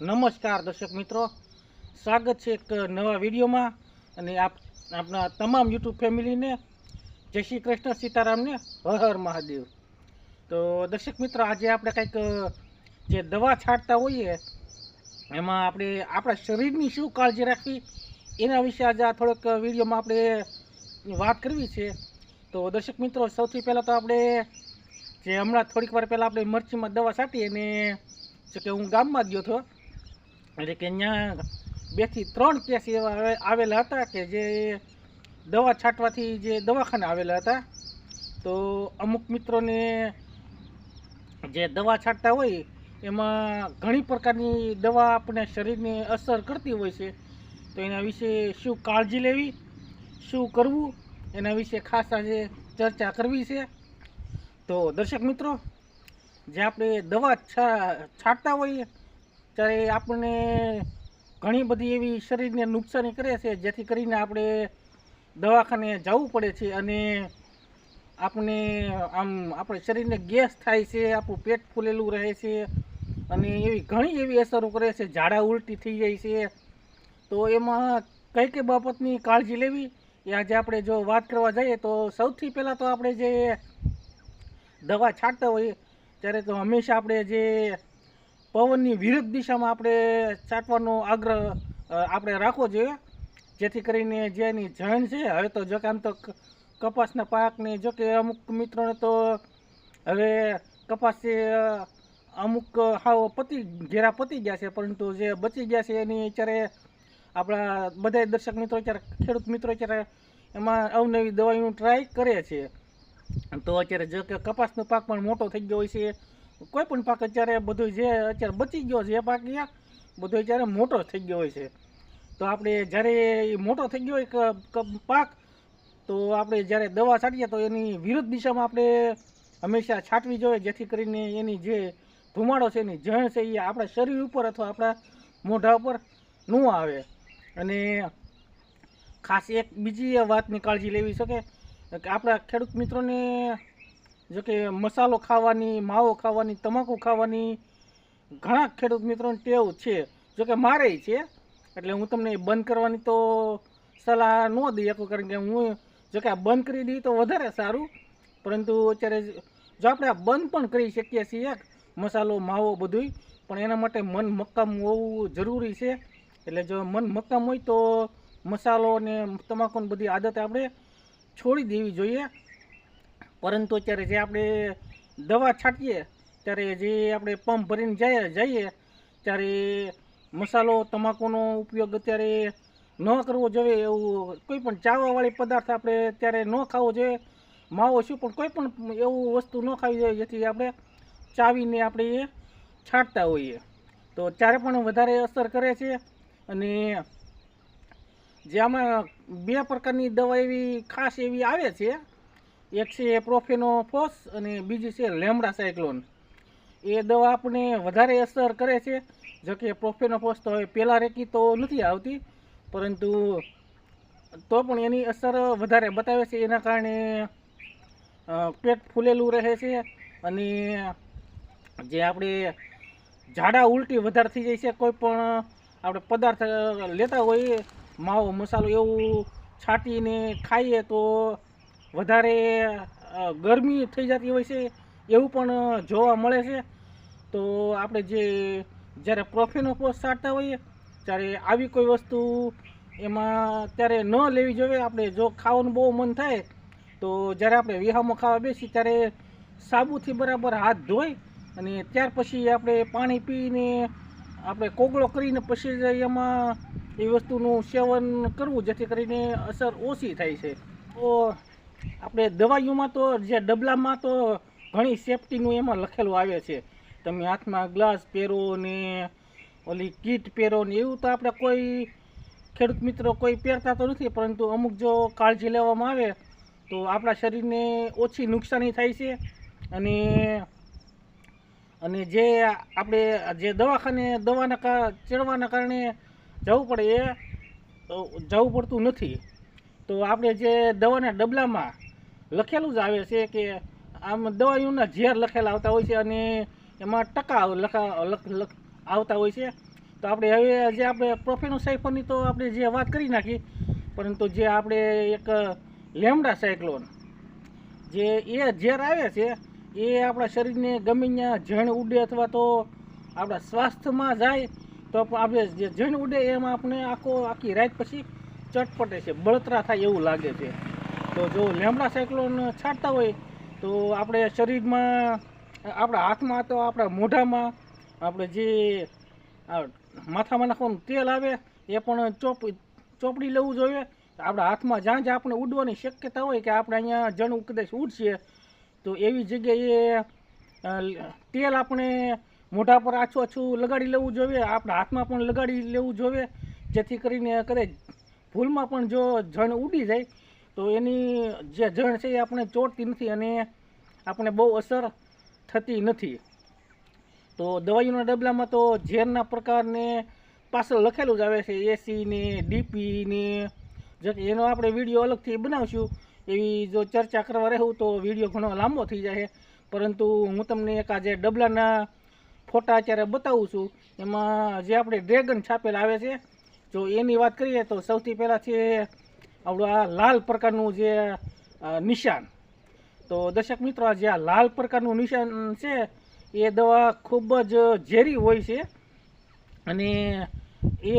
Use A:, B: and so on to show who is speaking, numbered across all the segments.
A: નમસ્કાર દર્શક મિત્રો. સ્વાગત છે એક નવા વિડીયોમાં અને આપ આપણા તમામ યુટ્યુબ ફેમિલીને, જય શ્રી કૃષ્ણ સીતારામને, હર મહાદેવ. તો દર્શક મિત્રો, આજે આપણે કંઈક જે દવા છાંટતા હોઈએ, એમાં આપણે આપણા શરીરની શું કાળજી રાખવી, એના વિશે આજે આ થોડોક વિડીયોમાં આપણે વાત કરવી છે. તો દર્શક મિત્રો, સૌથી પહેલાં તો આપણે જે હમણાં થોડીક વાર પહેલાં આપણે મરચીમાં દવા છાંટી અને કે હું ગામમાં ગયો હતો એટલે કે અહીંયા બેથી ત્રણ કેસ એવા આવેલા હતા કે જે દવા છાંટવાથી જે દવાખાને આવેલા હતા. તો અમુક મિત્રોને જે દવા છાંટતા હોય, એમાં ઘણી પ્રકારની દવા આપણે શરીરને અસર કરતી હોય છે. તો એના વિશે શું કાળજી લેવી, શું કરવું, એના વિશે ખાસ આજે ચર્ચા કરવી છે. તો દર્શક મિત્રો, જે આપણે દવા છાંટતા હોઈએ ત્યારે આપણને ઘણી બધી એવી શરીરને નુકસાની કરે છે, જેથી કરીને આપણે દવાખાને જવું પડે છે અને આપણે આમ આપણે શરીરને ગેસ થાય છે, આપણું પેટ ફૂલેલું રહે છે અને એવી ઘણી એવી અસરો કરે છે, ઝાડા ઉલટી થઈ જાય છે. તો એમાં કઈ કઈ બાબતની કાળજી લેવી એ આજે આપણે જો વાત કરવા જઈએ તો સૌથી પહેલાં તો આપણે જે દવા છાંટતા હોઈએ, ત્યારે તો હંમેશા આપણે જે પવનની વિરુદ્ધ દિશામાં આપણે ચાટવાનો આગ્રહ આપણે રાખવો જોઈએ. જેથી કરીને જે એની જણ છે, હવે તો જો આમ તો કપાસના પાકને, જો કે અમુક મિત્રોને તો હવે કપાસ અમુક હાવ પતી, ઘેરા પતી ગયા છે, પરંતુ જે બચી ગયા છે એની અત્યારે આપણા બધા દર્શક મિત્રો અત્યારે, ખેડૂત મિત્રો અત્યારે એમાં અવનવી દવાઈનું ટ્રાય કરે છે. તો અત્યારે જો કે કપાસનો પાક પણ મોટો થઈ ગયો હોય છે. કોઈ પણ પાક અત્યારે બધું જે અત્યારે બચી ગયો છે, એ પાક ગયા બધો અત્યારે મોટો થઈ ગયો હોય છે. તો આપણે જ્યારે એ મોટો થઈ ગયો હોય પાક, તો આપણે જ્યારે દવા છાંટીએ તો એની વિરુદ્ધ દિશામાં આપણે હંમેશા છાંટવી જોઈએ, જેથી કરીને એની જે ધુમાડો છે, એની જણ છે, એ આપણા શરીર ઉપર અથવા આપણા મોઢા ઉપર ન આવે. અને ખાસ એક બીજી વાતની કાળજી લેવી શકે કે આપણા ખેડૂત મિત્રોને જો કે મસાલો ખાવાની, માવો ખાવાની, તમાકુ ખાવાની, ઘણા ખેડૂત મિત્રોને ટેવ છે. જો કે મારે છે, એટલે હું તમને બંધ કરવાની તો સલાહ ન દઈ શકું, કારણ કે હું જો કે આ બંધ કરી દઈએ તો વધારે સારું. પરંતુ અત્યારે જો આપણે આ બંધ પણ કરી શકીએ છીએ, મસાલો, માવો બધુંય, પણ એના માટે મન મક્કમ હોવું જરૂરી છે. એટલે જો મન મક્કમ હોય તો મસાલો ને તમાકુની બધી આદત આપણે છોડી દેવી જોઈએ. પરંતુ અત્યારે જે આપણે દવા છાંટીએ, ત્યારે જે આપણે પંપ ભરીને જઈએ જઈએ, ત્યારે મસાલો, તમાકુનો ઉપયોગ અત્યારે ન કરવો જોઈએ એવું કોઈ પણ ચાવાવાળી પદાર્થ આપણે ત્યારે ન ખાવો જોઈએ. માવો શું પણ કોઈ પણ એવું વસ્તુ ન ખાવી જોઈએ જેથી આપણે ચાવીને આપણે એ છાંટતા હોઈએ. તો ત્યારે પણ વધારે અસર કરે છે અને જે આમાં બે પ્રકારની દવા એવી ખાસ એવી આવે છે એક છે પ્રોફેનોફોસ અને બીજી છે લેમડા સાયક્લોન એ દવા આપણે વધારે અસર કરે છે જો કે પ્રોફેનોફોસ તો હવે પહેલાં રેકી તો નથી આવતી, પરંતુ તો પણ એની અસર વધારે બતાવે છે. એના કારણે પેટ ફૂલેલું રહે છે અને જે આપણે ઝાડા ઉલટી વધારે થઈ જાય છે, કોઈ પણ આપણે પદાર્થ લેતા હોઈએ માવો, મસાલો એવું છાંટીને ખાઈએ તો વધારે ગરમી થઈ જતી હોય છે, એવું પણ જોવા મળે છે. તો આપણે જે, જ્યારે પ્રોફેનોફોસ છાંટતા હોઈએ, ત્યારે આવી કોઈ વસ્તુ એમાં ત્યારે ન લેવી જોઈએ. આપણે જો ખાવાનું બહુ મન થાય, તો જ્યારે આપણે વિહામાં ખાવા બેસી ત્યારે સાબુથી બરાબર હાથ ધોઈ અને ત્યાર પછી આપણે પાણી પીને આપણે કોગળો કરીને પછી એમાં એ વસ્તુનું સેવન કરવું, જેથી કરીને અસર ઓછી થાય છે. તો આપણે દવાઈઓમાં તો, જે ડબલામાં તો ઘણી સેફટીનું એમાં લખેલું આવે છે. તમે હાથમાં ગ્લાસ પહેરો ને ઓલી કીટ પહેરો ને, એવું તો આપણે કોઈ ખેડૂત મિત્રો કોઈ પહેરતા તો નથી, પરંતુ અમુક જો કાળજી લેવામાં આવે, તો આપણા શરીરને ઓછી નુકસાની થાય છે. અને અને જે આપણે, જે દવાખાને, દવાના ચડવાના કારણે જવું પડે એ જવું પડતું નથી. તો આપણે જે દવાના ડબલામાં લખેલું જ આવે છે કે આમ દવાઈઓના ઝેર લખેલા આવતા હોય છે અને એમાં ટકા લખા આવતા હોય છે. તો આપણે હવે જે આપણે પ્રોફેનો સાયફોનની તો આપણે જે વાત કરી નાખી, પરંતુ જે આપણે એક લેમડા સાયક્લોન જે એ ઝેર આવે છે, એ આપણા શરીરને ગમે ત્યાં જણ ઉડે અથવા તો આપણા સ્વાસ્થ્યમાં જાય, તો પણ આપણે જે જણ ઉડે એમાં આપણે આખો, આખી રાત પછી ચટપટે છે, બળતરા થાય એવું લાગે છે. તો જો લેમડા સાયક્લોન છાંટતા હોય, તો આપણે શરીરમાં, આપણા હાથમાં તો આપણા મોઢામાં, આપણે જે માથામાં નાખવાનું તેલ આવે, એ પણ ચોપ, ચોપડી લેવું જોઈએ. આપણા હાથમાં જ્યાં જ્યાં આપણે ઉડવાની શક્યતા હોય કે આપણે અહીંયા જણ કદાચ ઉડશે, તો એવી જગ્યાએ તેલ આપણે મોઢા પર આછું આછું લગાડી લેવું જોઈએ, આપણા હાથમાં પણ લગાડી લેવું જોઈએ, જેથી કરીને કદાચ ભૂલમાં પણ જો જણ ઉડી જાય, તો એની જે જણ છે એ આપણે ચોટતી નથી અને આપણે બહુ અસર થતી નથી. તો દવાઈઓના ડબલામાં તો ઝેરના પ્રકારને પાછળ લખેલું જ આવે છે એસી ને ડીપી ને. જો એનો આપણે વીડિયો અલગથી બનાવશું, એવી જો ચર્ચા કરવા રહેવું તો વીડિયો ઘણો લાંબો થઈ જાય પરંતુ હું તમને એક આજે ડબલાના ફોટા અત્યારે બતાવું છું, એમાં જે આપણે ડ્રેગન છાપેલા આવે છે જો એની વાત કરીએ તો સૌથી પહેલાં છે આપણું આ લાલ પ્રકારનું જે નિશાન. તો દર્શક મિત્રો જે આ લાલ પ્રકારનું નિશાન છે, એ દવા ખૂબ જ ઝેરી હોય છે અને એ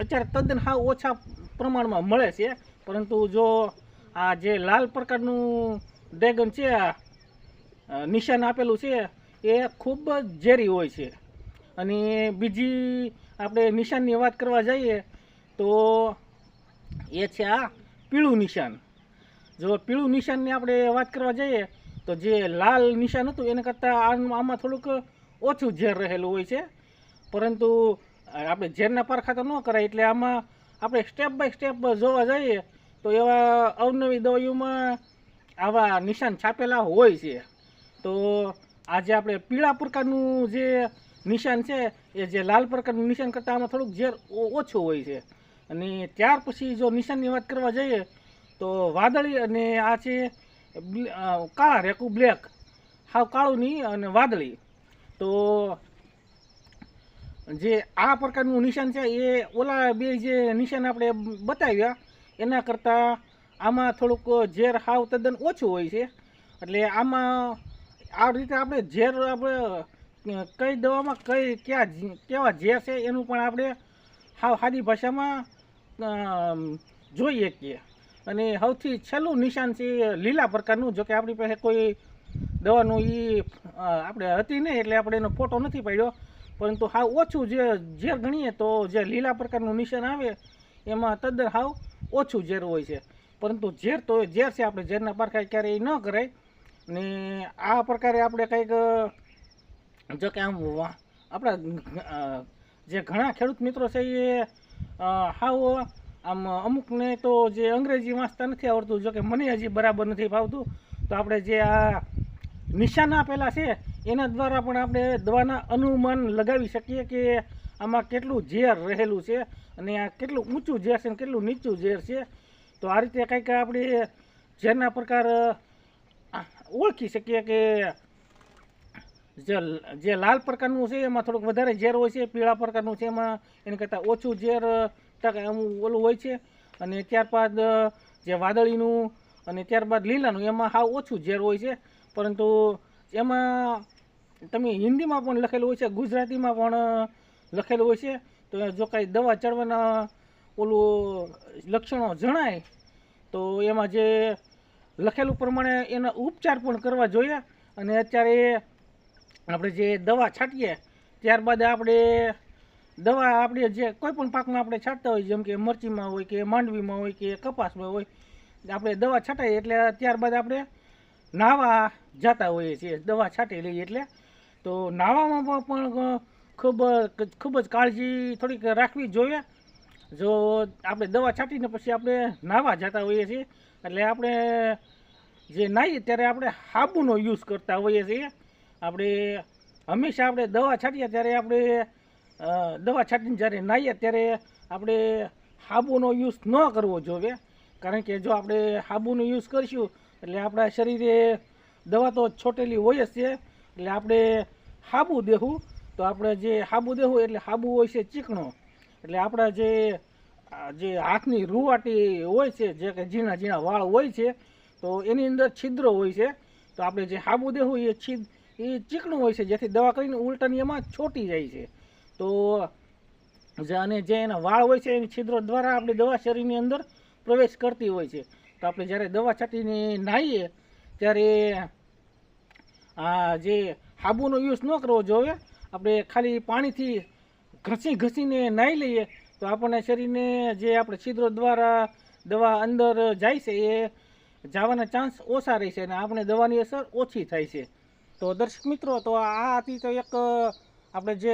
A: અત્યારે તદ્દન હાવ ઓછા પ્રમાણમાં મળે છે. પરંતુ જો આ જે લાલ પ્રકારનું ડ્રેગન છે નિશાન આપેલું છે, એ ખૂબ જ ઝેરી હોય છે. અને બીજી આપણે નિશાનની વાત કરવા જઈએ તો એ છે આ પીળું નિશાન. જો પીળું નિશાનની આપણે વાત કરવા જઈએ તો જે લાલ નિશાન હતું એના કરતાં આમ- થોડુંક ઓછું ઝેર રહેલું હોય છે. પરંતુ આપણે ઝેરના પારખા તો ન કરાય એટલે આમાં આપણે સ્ટેપ બાય સ્ટેપ જોવા જઈએ તો એવા અવનવી દવાઈઓમાં આવા નિશાન છાપેલા હોય છે. તો આજે આપણે પીળા પ્રકારનું જે નિશાન છે, એ જે લાલ પ્રકારનું નિશાન કરતાં આમાં થોડુંક ઝેર ઓછું હોય છે. અને ત્યાર પછી જો નિશાનની વાત કરવા જઈએ, તો વાદળી અને આ છે કાળા રેકું બ્લેક. હાવ કાળું નહીં અને વાદળી. તો જે આ પ્રકારનું નિશાન છે, એ ઓલા બે જે નિશાન આપણે બતાવ્યા, એના કરતાં આમાં થોડુંક ઝેર હાવ તદ્દન ઓછું હોય છે. એટલે આમાં આ રીતે આપણે ઝેર આપણે કઈ દવામાં કઈ, ક્યાં કેવા જે છે એનું પણ આપણે હાવ સાદી ભાષામાં જોઈએ કે. અને સૌથી છેલ્લું નિશાન છે લીલા પ્રકારનું જોકે આપણી પાસે કોઈ દવાનું એ આપણે હતી નહીં એટલે આપણે એનો ફોટો નથી પાડ્યો. પરંતુ હાવ ઓછું જે ઝેર ગણીએ તો જે લીલા પ્રકારનું નિશાન આવે, એમાં તદ્દન હાવ ઓછું ઝેર હોય છે. પરંતુ ઝેર તો, ઝેર છે આપણે ઝેરના પારખા ક્યારેય ન કરાય. ને આ પ્રકારે આપણે કંઈક જો કે આમ આપણા જે ઘણા ખેડૂત મિત્રો છે એ હાવ આમ અમુકને તો જે અંગ્રેજી વાંચતા નથી આવડતું, જો કે મને હજી બરાબર નથી ફાવતું. તો આપણે જે આ નિશાન આપેલા છે, એના દ્વારા પણ આપણે દવાના અનુમાન લગાવી શકીએ કે આમાં કેટલું ઝેર રહેલું છે અને આ કેટલું ઊંચું ઝેર છે અને કેટલું નીચું ઝેર છે. તો આ રીતે કંઈક આપણે ઝેરના પ્રકાર ઓળખી શકીએ કે જે જે લાલ પ્રકારનું છે, એમાં થોડુંક વધારે ઝેર હોય છે, પીળા પ્રકારનું છે, એમાં એની કરતાં ઓછું ઝેર ટકા ઓલું હોય છે. અને ત્યારબાદ જે વાદળીનું અને ત્યારબાદ લીલાનું, એમાં હાવ ઓછું ઝેર હોય છે. પરંતુ એમાં તમે હિન્દીમાં પણ લખેલું હોય છે, ગુજરાતીમાં પણ લખેલું હોય છે. તો જો કાંઈ દવા ચડવાના ઓલું લક્ષણો જણાય, તો એમાં જે લખેલું પ્રમાણે એના ઉપચાર પણ કરવા જોઈએ. અને અત્યારે આપણે જે દવા છાંટીએ, ત્યારબાદ આપણે દવા આપણે જે કોઈ પણ પાકમાં આપણે છાંટતા હોય, જેમ કે મરચીમાં હોય કે માંડવીમાં હોય કે કપાસમાં હોય, આપણે દવા છાંટાઈએ એટલે ત્યારબાદ આપણે નાવા જતા હોઈએ છીએ, દવા છાંટી લઈએ એટલે. તો નાવામાં પણ પણ ખૂબ ખૂબ જ કાળજી થોડીક રાખવી જોઈએ. જો આપણે દવા છાંટીને પછી આપણે નાવા જતા હોઈએ છીએ, એટલે આપણે જે નાહીએ ત્યારે આપણે સાબુનો યુઝ કરતા હોઈએ છીએ. આપણે હંમેશા આપણે દવા છાંટીએ ત્યારે આપણે દવા છાંટીને જ્યારે નાહીએ ત્યારે આપણે સાબુનો યુઝ ન કરવો જોઈએ કારણ કે જો આપણે સાબુનો યુઝ કરીશું, એટલે આપણા શરીરે દવા તો છોટેલી હોય જ છે. એટલે આપણે સાબુ દેવું તો આપણે જે હાબુ દેવું એટલે હાબુ હોય છે ચીકણો. એટલે આપણા જે જે હાથની રૂવાટી હોય છે, જે કે ઝીણા ઝીણા વાળ હોય છે, તો એની અંદર છિદ્રો હોય છે. તો આપણે જે હાબુ દેવું એ છિદ એ ચીકણું હોય છે, જેથી દવા કરીને ઉલટાની એમાં છોટી જાય છે. તો અને જે એના વાળ હોય છે, એની છિદ્રો દ્વારા આપણે દવા શરીરની અંદર પ્રવેશ કરતી હોય છે. તો આપણે જ્યારે દવા છાંટીને નાહીએ, ત્યારે આ જે હાબુનો યુઝ ન કરવો જોઈએ. આપણે ખાલી પાણીથી ઘસી ઘસીને નાહી લઈએ, તો આપણને શરીરને જે આપણે છિદ્રો દ્વારા દવા અંદર જાય છે, એ જવાના ચાન્સ ઓછા રહેશે અને આપણે દવાની અસર ઓછી થાય છે. તો દર્શક મિત્રો, તો આ હતી તો એક આપણે જે,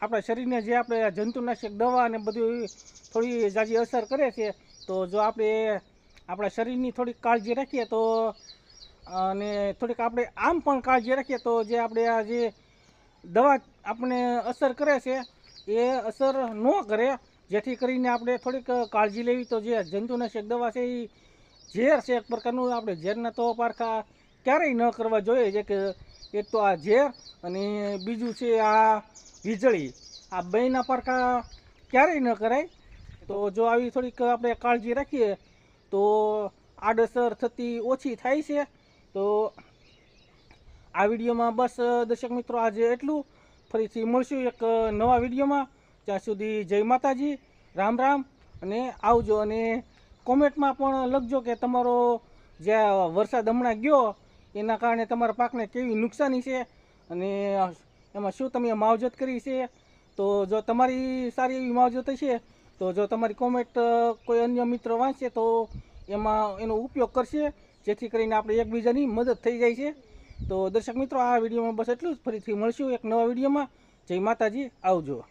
A: આપણા શરીરને જે આપણે જંતુનાશક દવા અને બધું થોડી જાજી અસર કરે છે, તો જો આપણે આપણા શરીરની થોડીક કાળજી રાખીએ તો, અને થોડીક આપણે આમ પણ કાળજી રાખીએ તો જે આપણે આ જે દવા આપણે અસર કરે છે, એ અસર ન કરે. જેથી કરીને આપણે થોડીક કાળજી લેવી તો જે જંતુનાશક દવા છે એ ઝેર છે, એક પ્રકારનું આપણે ઝેરના તો પારખા ક્યારેય ન કરવા જોઈએ. જે કે એક તો આ ઝેર અને બીજું છે આ વીજળી. આ બેના પરખા ક્યારેય ન કરાય. તો જો આવી થોડીક આપણે કાળજી રાખીએ, તો આડઅસર થતી ઓછી થાય છે. તો આ વિડીયોમાં બસ દર્શક મિત્રો આજે એટલું. ફરીથી મળશું એક નવા વિડીયોમાં. ત્યાં સુધી જય માતાજી, રામ રામ અને આવજો. અને કોમેન્ટમાં પણ લખજો કે તમારો જ્યાં વરસાદ હમણાં ગયો એના કારણે તમારા પાકને કેવી નુકસાની છે અને એમાં શું તમે માવજત કરી છે? તો જો તમારી સારી એવી માવજત હશે, તો જો તમારી કોમેન્ટ કોઈ અન્ય મિત્ર વાંચશે, તો એમાં એનો ઉપયોગ કરશે, જેથી કરીને આપણે એકબીજાની મદદ થઈ જાય છે. તો દર્શક મિત્રો, આ વિડીયોમાં બસ એટલું જ. ફરીથી મળશું એક નવા વિડીયોમાં. જય માતાજી, આવજો.